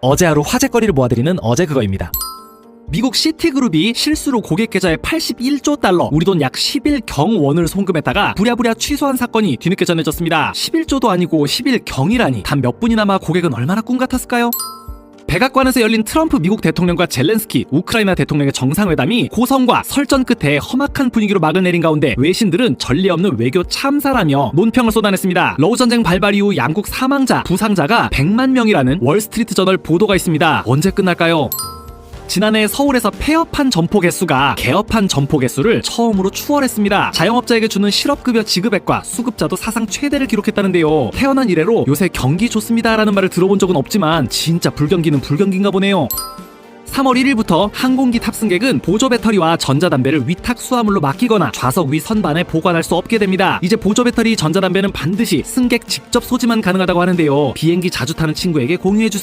어제 하루 화제거리를 모아드리는 어제 그거입니다. 미국 시티그룹이 실수로 고객 계좌에 81조 달러, 우리 돈 약 11경 원을 송금했다가 부랴부랴 취소한 사건이 뒤늦게 전해졌습니다. 11조도 아니고 11경이라니 단 몇 분이나마 고객은 얼마나 꿈 같았을까요? 백악관에서 열린 트럼프 미국 대통령과 젤렌스키 우크라이나 대통령의 정상회담이 고성과 설전 끝에 험악한 분위기로 막을 내린 가운데 외신들은 전례 없는 외교 참사라며 논평을 쏟아냈습니다. 러우 전쟁 발발 이후 양국 사망자, 부상자가 100만 명이라는 월스트리트 저널 보도가 있습니다. 언제 끝날까요? 지난해 서울에서 폐업한 점포 개수가 개업한 점포 개수를 처음으로 추월했습니다. 자영업자에게 주는 실업급여 지급액과 수급자도 사상 최대를 기록했다는데요. 태어난 이래로 요새 경기 좋습니다라는 말을 들어본 적은 없지만 진짜 불경기는 불경기인가 보네요. 3월 1일부터 항공기 탑승객은 보조 배터리와 전자담배를 위탁 수화물로 맡기거나 좌석 위 선반에 보관할 수 없게 됩니다. 이제 보조 배터리, 전자담배는 반드시 승객 직접 소지만 가능하다고 하는데요. 비행기 자주 타는 친구에게 공유해 주세요.